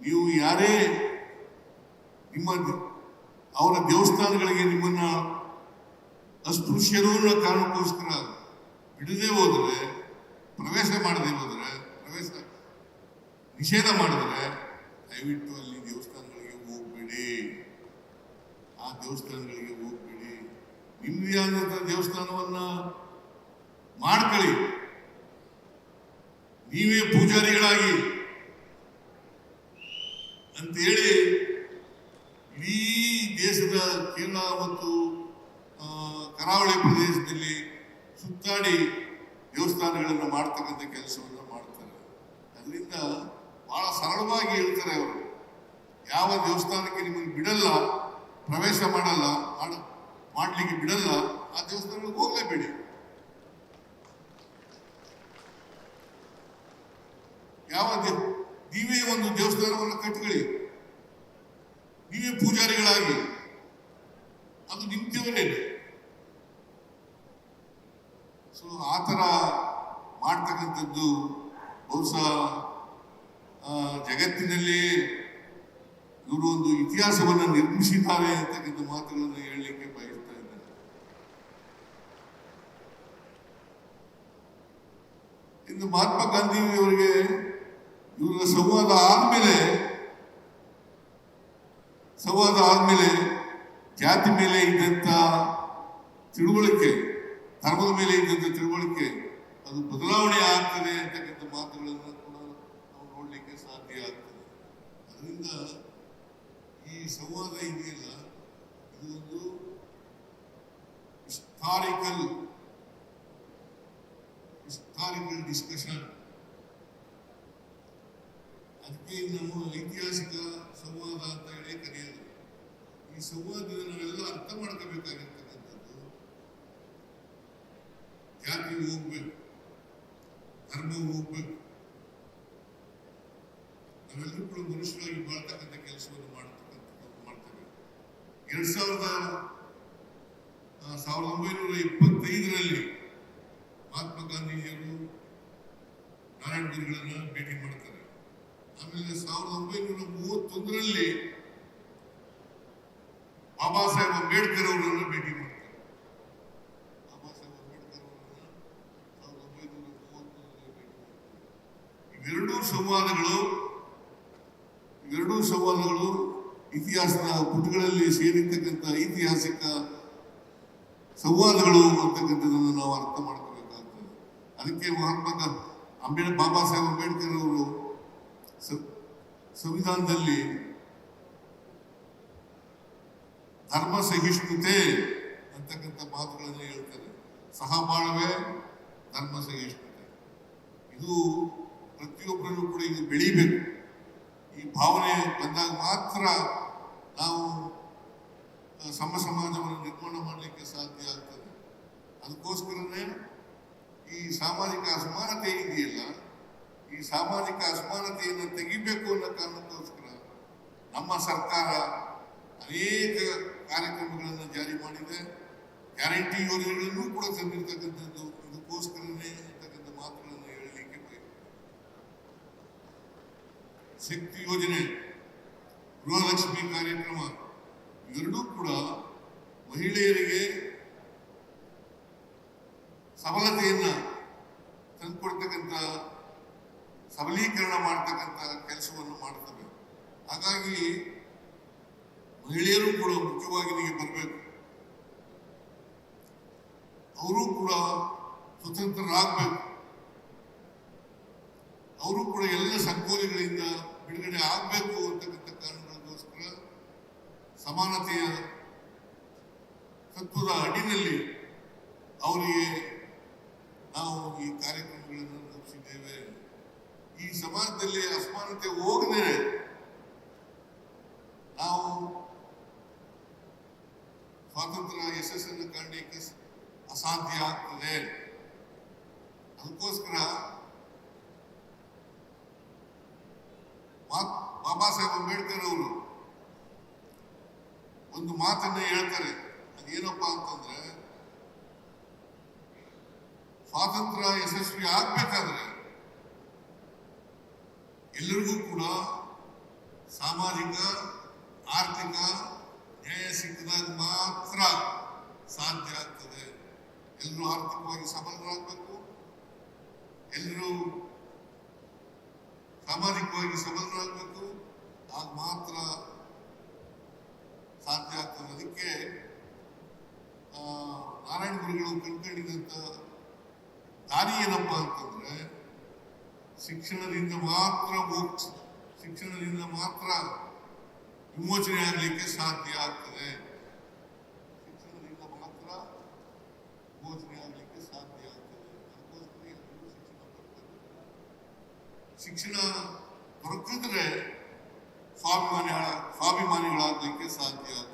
ನೀವು ಯಾರೇ ನಿಮ್ಮ ಅವರ ದೇವಸ್ಥಾನಗಳಿಗೆ ನಿಮ್ಮನ್ನ ಅಸ್ಪೃಶ್ಯರು ಅನ್ನೋ ಕಾರಣಕ್ಕೋಸ್ಕರ ಬಿಡದೆ ಹೋದರೆ, ಪ್ರವೇಶ ಮಾಡದೆ ಹೋದರೆ, ಪ್ರವೇಶ ನಿಷೇಧ ಮಾಡಿದ್ರೆ, ದಯವಿಟ್ಟು ಅಲ್ಲಿ ದೇವಸ್ಥಾನಗಳಿಗೆ ಹೋಗ್ಬೇಡಿ. ಆ ದೇವಸ್ಥಾನಗಳಿಗೆ ಹೋಗ್ಬೇಡಿ. ನಿಮ್ಮದೇ ಆದಂಥ ದೇವಸ್ಥಾನವನ್ನ ಮಾಡ್ಕೊಳ್ಳಿ. ನೀವೇ ಪೂಜಾರಿಗಳಾಗಿ ಅಂತೇಳಿ ಇಡೀ ದೇಶದ ಕೇರಳ ಮತ್ತು ಕರಾವಳಿ ಪ್ರದೇಶದಲ್ಲಿ ಸುತ್ತಾಡಿ ದೇವಸ್ಥಾನಗಳನ್ನು ಮಾಡ್ತಕ್ಕಂಥ ಕೆಲಸವನ್ನು ಮಾಡ್ತಾರೆ. ಅದರಿಂದ ಬಹಳ ಸರಳವಾಗಿ ಹೇಳ್ತಾರೆ ಅವರು. ಯಾವ ದೇವಸ್ಥಾನಕ್ಕೆ ನಿಮಗೆ ಬಿಡಲ್ಲ, ಪ್ರವೇಶ ಮಾಡಲ್ಲ, ಮಾಡ, ಮಾಡ್ಲಿಕ್ಕೆ ಬಿಡಲ್ಲ, ಆ ದೇವಸ್ಥಾನಗಳಿಗೆ ಹೋಗಲೇಬೇಡಿ. ಯಾವ ದೇ- ನೀವೇ ಒಂದು ದೇವಸ್ಥಾನವನ್ನು ಕಟ್ಕೊಳ್ಳಿ ನೀವೇ ಪೂಜಾರಿಗಳಾಗಿ ಅದು ನಿಮ್ಮ ದೇವರೇನೆ ಸೊ ಆ ಥರ ಮಾಡ್ತಕ್ಕಂಥದ್ದು ಬಹುಶಃ ಜಗತ್ತಿನಲ್ಲಿ ಇವರು ಒಂದು ಇತಿಹಾಸವನ್ನು ನಿರ್ಮಿಸಿದ್ದಾರೆ ಅಂತಕ್ಕಂಥ ಮಾತುಗಳನ್ನು ಹೇಳಲಿಕ್ಕೆ ಬಯಸ್ತಾ ಇದ್ದಾರೆ ಇನ್ನು ಮಹಾತ್ಮ ಗಾಂಧಿಯವರಿಗೆ ಇವರ ಸಂವಾದ ಆದ್ಮೇಲೆ ಸಂವಾದ ಆದ್ಮೇಲೆ ಜಾತಿ ಮೇಲೆ ಇದ್ದಂತ ತಿಳುವಳಿಕೆ, ಧರ್ಮದ ಮೇಲೆ ಇದ್ದಂತ ತಿಳುವಳಿಕೆ ಅದು ಬದಲಾವಣೆ ಆಗ್ತದೆ ಅಂತಕ್ಕಂಥ ಮಾತುಗಳನ್ನು ಕೂಡ ನಾವು ನೋಡ್ಲಿಕ್ಕೆ ಸಾಧ್ಯ ಆಗ್ತದೆ. ಅದರಿಂದ ಈ ಸಂವಾದ ಇದೆಯಲ್ಲ, ಇದು ಒಂದು ಹಿಸ್ಟಾರಿಕಲ್ ಹಿಸ್ಟಾರಿಕಲ್ ಡಿಸ್ಕಷನ್ ಅದಕ್ಕೆ ನಾವು ಐತಿಹಾಸಿಕ ಸಂವಾದ ಅಂತ ಹೇಳಿ ಕರೆಯೋದು. ಈ ಸಂವಾದದ ನಾವೆಲ್ಲ ಅರ್ಥ ಮಾಡ್ಕೋಬೇಕಾಗಿರ್ತಕ್ಕಂಥದ್ದು ಜಾತಿ ಹೋಗ್ಬೇಕು? ಧರ್ಮ ಹೋಗ್ಬೇಕು. ನಾವೆಲ್ಲರೂ ಕೂಡ ಮನುಷ್ಯರಾಗಿ ಬಾಳ್ತಕ್ಕಂಥ ಕೆಲಸವನ್ನು ಮಾಡ್ತಕ್ಕಂಥ ಮಾಡ್ತೇವೆ. ಎರಡ್ ಸಾವಿರದ ಸಾವಿರದ ಒಂಬೈನೂರ ಇಪ್ಪತ್ತೈದರಲ್ಲಿ ಮಹಾತ್ಮ ಗಾಂಧೀಜಿಯವರು ನಾರಾಯಣ ಗುರುಗಳನ್ನ ಭೇಟಿ ಮಾಡ್ತಾರೆ. ಆಮೇಲೆ ಸಾವಿರದ ಒಂಬೈನೂರ ಮೂವತ್ತೊಂದರಲ್ಲಿ ಬಾಬಾ ಸಾಹೇಬ್ ಅಂಬೇಡ್ಕರ್ ಅವರನ್ನು ಭೇಟಿ ಮಾಡ್ತಾರೆ. ಬಾಬಾ ಸಾಹೇಬ್ ಅಂಬೇಡ್ಕರ್ ಅವರನ್ನ ಸಾವಿರದ ಒಂಬೈನೂರ ಮೂವತ್ತೊಂದರಲ್ಲಿ ಭೇಟಿ ಮಾಡ್ತಾರೆ. ಇವೆರಡೂ ಸಂವಾದಗಳು ಇವೆರಡೂ ಸಂವಾದಗಳು ಇತಿಹಾಸದ ಪುಟಗಳಲ್ಲಿ ಸೇರಿರ್ತಕ್ಕಂಥ ಐತಿಹಾಸಿಕ ಸಂವಾದಗಳು ಅಂತಕ್ಕಂಥದ್ದನ್ನು ನಾವು ಅರ್ಥ ಮಾಡ್ಕೋಬೇಕಾಗ್ತದೆ. ಅದಕ್ಕೆ ಮಹಾತ್ಮ ಅಂಬೇಡ್ ಬಾಬಾ ಸಾಹೇಬ್ ಅಂಬೇಡ್ಕರ್ ಅವರು ಸಂವಿಧಾನದಲ್ಲಿ ಧರ್ಮ ಸಹಿಷ್ಣುತೆ ಅಂತಕ್ಕಂಥ ಮಾತುಗಳನ್ನು ಹೇಳ್ತಾರೆ. ಸಹಬಾಳ್ವೆ ಧರ್ಮ ಸಹಿಷ್ಣುತೆ. ಇದು ಪ್ರತಿಯೊಬ್ಬರಲ್ಲೂ ಕೂಡ ಇದು ಬೆಳೀಬೇಕು. ಈ ಭಾವನೆ ಬಂದಾಗ ಮಾತ್ರ ನಾವು ಸಮ ಸಮಾಜವನ್ನು ನಿರ್ಮಾಣ ಮಾಡಲಿಕ್ಕೆ ಸಾಧ್ಯ ಆಗ್ತದೆ. ಅದಕ್ಕೋಸ್ಕರನೇ ಈ ಸಾಮಾಜಿಕ ಅಸಮಾನತೆ ಇದೆಯಲ್ಲ ಈ ಸಾಮಾಜಿಕ ಅಸಮಾನತೆಯನ್ನು ತೆಗಿಬೇಕು ಅನ್ನೋ ಕಾರಣಕ್ಕೋಸ್ಕರ ನಮ್ಮ ಸರ್ಕಾರ ಅನೇಕ ಕಾರ್ಯಕ್ರಮಗಳನ್ನು ಜಾರಿ ಮಾಡಿದೆ. ಗ್ಯಾರಂಟಿ ಯೋಜನೆಗಳನ್ನು ಕೂಡ ತಂದಿರತಕ್ಕಂಥದ್ದು. ಇದಕ್ಕೋಸ್ಕರನೇ ಅಂತಕ್ಕಂಥ ಮಾತುಗಳನ್ನು ಹೇಳಲಿಕ್ಕೆ ಶಕ್ತಿ ಯೋಜನೆ, ಗೃಹಲಕ್ಷ್ಮಿ ಕಾರ್ಯಕ್ರಮ, ಇವೆರಡೂ ಕೂಡ ಮಹಿಳೆಯರಿಗೆ ಸಬಲತೆಯನ್ನ ತಂದುಕೊಡ್ತಕ್ಕಂಥ ಸಬಲೀಕರಣ ಮಾಡ್ತಕ್ಕಂಥ ಕೆಲಸವನ್ನು ಮಾಡ್ತವೆ ಹಾಗಾಗಿ ಮಹಿಳೆಯರು ಕೂಡ ಮುಖ್ಯವಾಗಿ ನಿಮಗೆ ಬರಬೇಕು. ಅವರು ಕೂಡ ಸ್ವತಂತ್ರರಾಗಬೇಕು. ಅವರು ಕೂಡ ಎಲ್ಲ ಸಂಕೋಲೆಗಳಿಂದ ಬಿಡುಗಡೆ ಆಗಬೇಕು ಅಂತಕ್ಕಂಥ ಕಾರಣಗಳಿಗೋಸ್ಕರ ಸಮಾನತೆಯ ತತ್ವದ ಅಡಿನಲ್ಲಿ ಅವರಿಗೆ ನಾವು ಈ ಕಾರ್ಯಕ್ರಮಗಳನ್ನು ರೂಪಿಸಿದ್ದೇವೆ ಈ ಸಮಾಜದಲ್ಲಿ ಅಸಮಾನತೆ ಹೋಗದೆ ನಾವು ಸ್ವಾತಂತ್ರ್ಯ ಯಶಸ್ಸನ್ನು ಕಾಣಲಿಕ್ಕೆ ಅಸಾಧ್ಯ ಆಗ್ತದೆ. ಅದಕ್ಕೋಸ್ಕರ ಬಾಬಾ ಸಾಹೇಬ್ ಅಂಬೇಡ್ಕರ್ ಅವರು ಒಂದು ಮಾತನ್ನ ಹೇಳ್ತಾರೆ. ಅದೇನಪ್ಪ ಅಂತಂದ್ರೆ, ಸ್ವಾತಂತ್ರ್ಯ ಯಶಸ್ವಿ ಆಗ್ಬೇಕಾದ್ರೆ ಎಲ್ಲರಿಗೂ ಕೂಡ ಸಾಮಾಜಿಕ, ಆರ್ಥಿಕ ನ್ಯಾಯ ಸಿಕ್ಕಿದಾಗ ಮಾತ್ರ ಸಾಧ್ಯ ಆಗ್ತದೆ. ಎಲ್ಲರೂ ಆರ್ಥಿಕವಾಗಿ ಸಬಲರಾಗಬೇಕು. ಎಲ್ಲರೂ ಸಾಮಾಜಿಕವಾಗಿ ಸಬಲರಾಗಬೇಕು. ಆಗ ಮಾತ್ರ ಸಾಧ್ಯ ಆಗ್ತದೆ. ಅದಕ್ಕೆ ನಾರಾಯಣ ಗುರುಗಳು ಕಂಡುಕೊಂಡಿದ್ದಂಥ ದಾರಿ ಏನಪ್ಪ ಅಂತಂದ್ರೆ, ಶಿಕ್ಷಣದಿಂದ ಮಾತ್ರ ಮೋಕ್ಷ, ಶಿಕ್ಷಣದಿಂದ ಮಾತ್ರ ವಿಮೋಚನೆ ಆಗಲಿಕ್ಕೆ ಸಾಧ್ಯ ಆಗ್ತದೆ. ಶಿಕ್ಷಣದಿಂದ ಮಾತ್ರ ವಿಮೋಚನೆ ಆಗಲಿಕ್ಕೆ ಸಾಧ್ಯ ಆಗ್ತದೆ. ಅದಕ್ಕೋಸ್ಕರ ಎಲ್ಲರೂ ಶಿಕ್ಷಣ ಕೊಡ್ತಾರೆ ಶಿಕ್ಷಣ ساتھ ಸ್ವಾಭಿಮಾನಿ ಸ್ವಾಭಿಮಾನಿಗಳಾಗಲಿಕ್ಕೆ ಸಾಧ್ಯ ಆಗ್ತದೆ.